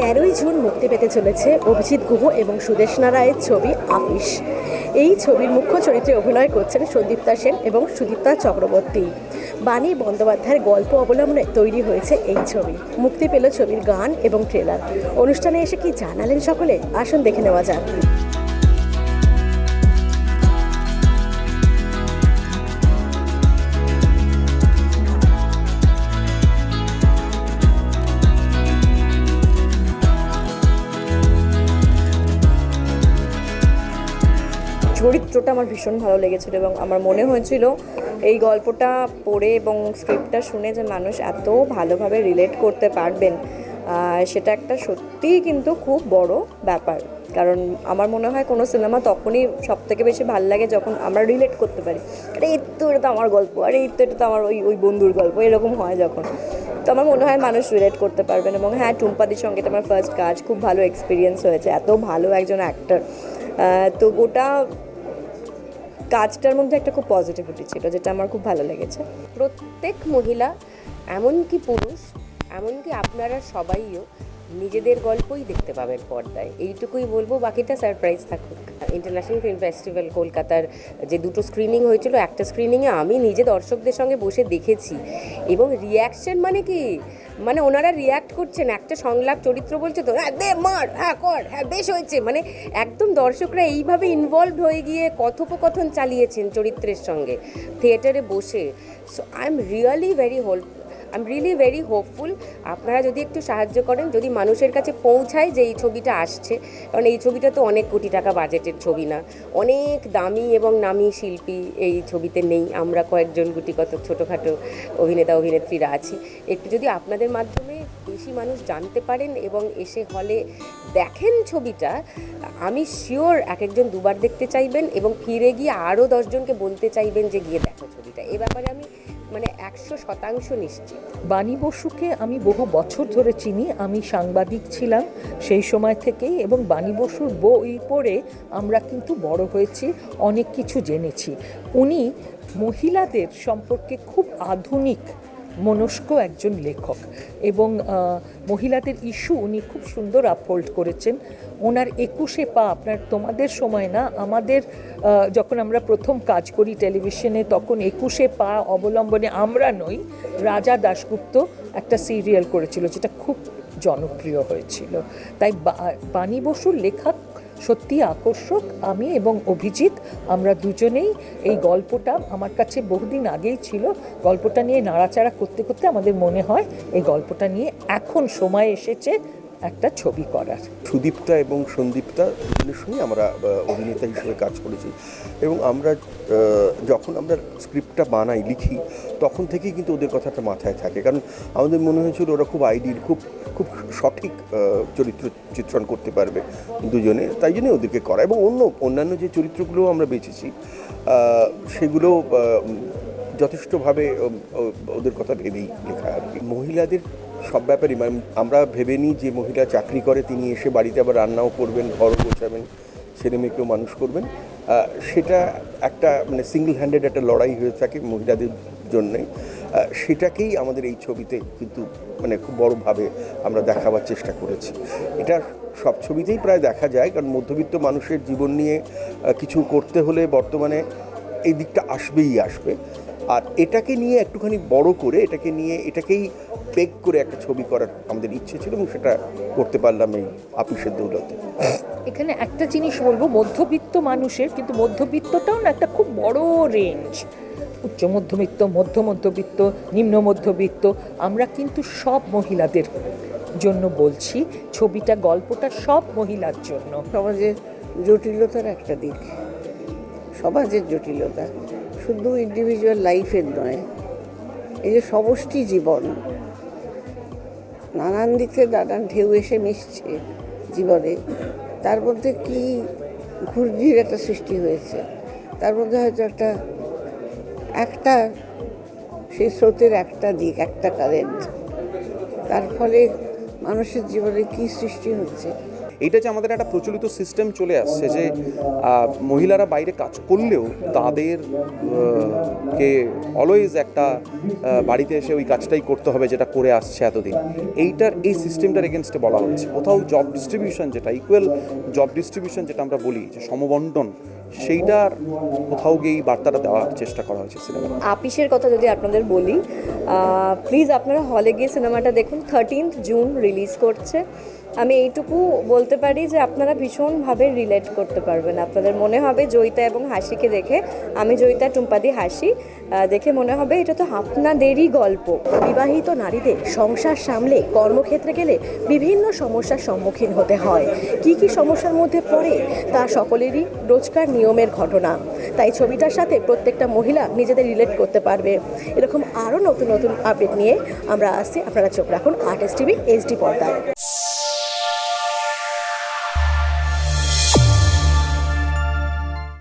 তেরোই জুন মুক্তি পেতে চলেছে অভিজিৎ গুহ এবং সুদেশনা রায়ের ছবি আপিস। এই ছবির মুখ্য চরিত্রে অভিনয় করছেন সন্দীপ্তা সেন এবং সুদীপ্তা চক্রবর্তী। বাণী বন্দ্যোপাধ্যায়ের গল্প অবলম্বনে তৈরি হয়েছে এই ছবি। মুক্তি পেল ছবির গান এবং ট্রেলার অনুষ্ঠানে এসে কি জানালেন সকলে? আসুন দেখে নেওয়া যাক। চরিত্রটা আমার ভীষণ ভালো লেগেছিল এবং আমার মনে হয়েছিল এই গল্পটা পড়ে এবং স্ক্রিপ্টটা শুনে যে মানুষ এত ভালোভাবে রিলেট করতে পারবেন সেটা একটা সত্যিই কিন্তু খুব বড় ব্যাপার। কারণ আমার মনে হয় কোনো সিনেমা তখনই সব থেকে বেশি ভালো লাগে যখন আমরা রিলেট করতে পারি। আরে, এই তো এটা তো আমার গল্প, আরে, এই তো এটা তো আমার ওই ওই বন্ধুর গল্প, এরকম হয় যখন। তো আমার মনে হয় মানুষ রিলেট করতে পারবেন এবং হ্যাঁ টুম্পাদির সঙ্গে আমার ফার্স্ট কাজ, খুব ভালো এক্সপিরিয়েন্স হয়েছে, এত ভালো একজন অ্যাক্টর তো গোটা কাজটার মধ্যে একটা খুব পজিটিভিটি ছিল, যেটা আমার খুব ভালো লেগেছে। প্রত্যেক মহিলা, এমনকি পুরুষ, এমনকি আপনারা সবাইও নিজেদের গল্পই দেখতে পাবেন পর্দায়। এইটুকুই বলব, বাকিটা সারপ্রাইজ থাকুক। ইন্টারন্যাশনাল ফিল্ম ফেস্টিভ্যাল কলকাতার যে দুটো স্ক্রিনিং হয়েছিল, একটা স্ক্রিনিংয়ে আমি নিজে দর্শকদের সঙ্গে বসে দেখেছি। এবং রিয়াকশন মানে কি? মানে ওনারা রিয়াক্ট করছেন, একটা সংলাপ চরিত্র বলছে তো হ্যাঁ দে, মার হ্যাঁ কর হ্যাঁ বেশ হয়েছে। মানে একদম দর্শকরা এইভাবে ইনভলভড হয়ে গিয়ে কথোপকথন চালিয়েছেন চরিত্রের সঙ্গে থিয়েটারে বসে। So I am really very whole I am really very hopeful আপনারা যদি একটু সাহায্য করেন, যদি মানুষের কাছে পৌঁছায় যে এই ছবিটা আসছে, কারণ এই ছবিটা তো অনেক কোটি টাকা বাজেটের ছবি না। অনেক দামি এবং নামি শিল্পী এই ছবিতে নেই। আমরা কয়েকজন গুটি কত ছোটোখাটো অভিনেতা, অভিনেত্রীরা আছি। একটু যদি আপনাদের মাধ্যমে বেশি মানুষ জানতে পারেন এবং এসে হলে দেখেন ছবিটা, আমি শিওর এক একজন দুবার দেখতে চাইবেন এবং ফিরে গিয়ে আরও দশজনকে বলতে চাইবেন যে গিয়ে দেখো ছবিটা। এ ব্যাপারে আমি মানে একশো শতাংশ নিশ্চিত। বাণী বসুকে আমি বহু বছর ধরে চিনি, আমি সাংবাদিক ছিলাম সেই সময় থেকেই এবং বাণী বসুর বই পড়ে আমরা কিন্তু বড় হয়েছি, অনেক কিছু জেনেছি। উনি মহিলাদের সম্পর্কে খুব আধুনিক মনস্ক একজন লেখক এবং মহিলাদের ইস্যু উনি খুব সুন্দর আপহোল্ড করেছেন। ওনার একুশে পা আপনার তোমাদের সময় না, আমাদের যখন আমরা প্রথম কাজ করি টেলিভিশনে, তখন একুশে পা অবলম্বনে আমরা নই, রাজা দাশগুপ্ত একটা সিরিয়াল করেছিল, যেটা খুব জনপ্রিয় হয়েছিল। তাই বাণী বসুর লেখা সত্যি আকর্ষক আমি এবং অভিজিৎ, আমরা দুজনেই এই গল্পটা আমার কাছে বহুদিন আগেই ছিল। গল্পটা নিয়ে নাড়াচাড়া করতে করতে আমাদের মনে হয় এই গল্পটা নিয়ে এখন সময় এসেছে একটা ছবি করার। সুদীপ্তা এবং সন্দীপ্তা দুজনের সঙ্গে আমরা অভিনেতা হিসেবে কাজ করেছি। এবং আমরা যখন আমরা স্ক্রিপ্টটা বানাই লিখি তখন থেকেই কিন্তু ওদের কথাটা মাথায় থাকে। কারণ আমাদের মনে হয়েছিল ওরা খুব আইডির খুব খুব সঠিক চরিত্র চিত্রণ করতে পারবে দুজনে। তাই জন্য ওদেরকে করা। এবং অন্য অন্যান্য যে চরিত্রগুলো আমরা আহ, সেগুলো যথেষ্টভাবে ওদের কথা ভেবেই লেখা আর কি। মহিলাদের সব ব্যাপারই মানে আমরা ভেবে নিই যে মহিলা চাকরি করে, তিনি এসে বাড়িতে আবার রান্নাও করবেন, ঘরও গোছাবেন, ছেলে মেয়েকেও মানুষ করবেন। সেটা একটা মানে সিঙ্গেল হ্যান্ডেড একটা লড়াই হয়ে থাকে মহিলাদের জন্যে। সেটাকেই আমাদের এই ছবিতে কিন্তু মানে খুব বড়োভাবে আমরা দেখাবার চেষ্টা করেছি। এটা সব ছবিতেই প্রায় দেখা যায়, কারণ মধ্যবিত্ত মানুষের জীবন নিয়ে কিছু করতে হলে বর্তমানে এই দিকটা আসবেই আসবে। আর এটাকে নিয়ে একটুখানি বড় করে এটাকে নিয়ে এটাকেই পেক করে একটা ছবি করার আমাদের ইচ্ছে ছিল এবং সেটা করতে পারলাম এই আপিসের দৌলতে। এখানে একটা জিনিস বলব মধ্যবিত্ত মানুষের কিন্তু মধ্যবিত্তটাও না একটা খুব বড় রেঞ্জ উচ্চ মধ্যবিত্ত মধ্য মধ্যবিত্ত নিম্ন মধ্যবিত্ত আমরা কিন্তু সব মহিলাদের জন্য বলছি ছবিটা গল্পটা সব মহিলার জন্য। সমাজের জটিলতার একটা দিক। সমাজের জটিলতা। শুধু ইন্ডিভিজুয়াল লাইফের নয়, এই যে সমষ্টি জীবন, নানান দিক থেকে নানান ঢেউ এসে মিশছে জীবনে, তার মধ্যে কি ঘূর্ণির একটা সৃষ্টি হয়েছে, তার মধ্যে হয়তো একটা একটা সেই স্রোতের একটা দিক, একটা কারেন্ট তার ফলে মানুষের জীবনে কি সৃষ্টি হচ্ছে? এইটা যে আমাদের একটা প্রচলিত সিস্টেম চলে আসছে যে মহিলারা বাইরে কাজ করলেও তাদের কে অলওয়েজ একটা বাড়িতে এসে ওই কাজটাই করতে হবে যেটা করে আসছে এতদিন। এইটার, এই সিস্টেমটার এগেনস্টে বলা হচ্ছে কোথাও জব ডিস্ট্রিবিউশন যেটা ইকুয়াল জব ডিস্ট্রিবিউশন যেটা আমরা বলি, যে সমবন্টন, সেইটার কোথাও গিয়ে এই বার্তাটা দেওয়ার চেষ্টা করা হয়েছে সিনেমা আপিসের কথা যদি আপনাদের বলি প্লিজ আপনারা হলে গিয়ে সিনেমাটা দেখুন। থার্টিন্থ জুন রিলিজ করছে। আমি এইটুকু বলতে পারি যে আপনারা ভীষণভাবে রিলেট করতে পারবেন। আপনাদের মনে হবে জয়িতা এবং হাসিকে দেখে, আমি জয়িতা, টুম্পাদি, হাসি দেখে মনে হবে এটা তো আপনাদেরই গল্প। বিবাহিত নারীদের সংসার সামলে কর্মক্ষেত্রে গেলে বিভিন্ন সমস্যার সম্মুখীন হতে হয়। কি কি সমস্যার মধ্যে পড়ে তা সকলেরই রোজকার নিয়মের ঘটনা। তাই ছবিটার সাথে প্রত্যেকটা মহিলা নিজেদের রিলেট করতে পারবে। এরকম আরও নতুন নতুন আপডেট নিয়ে আমরা আসছি। আপনারা চোখ রাখুন আর্টিস্ট টিভি এইচডি পর্দায়।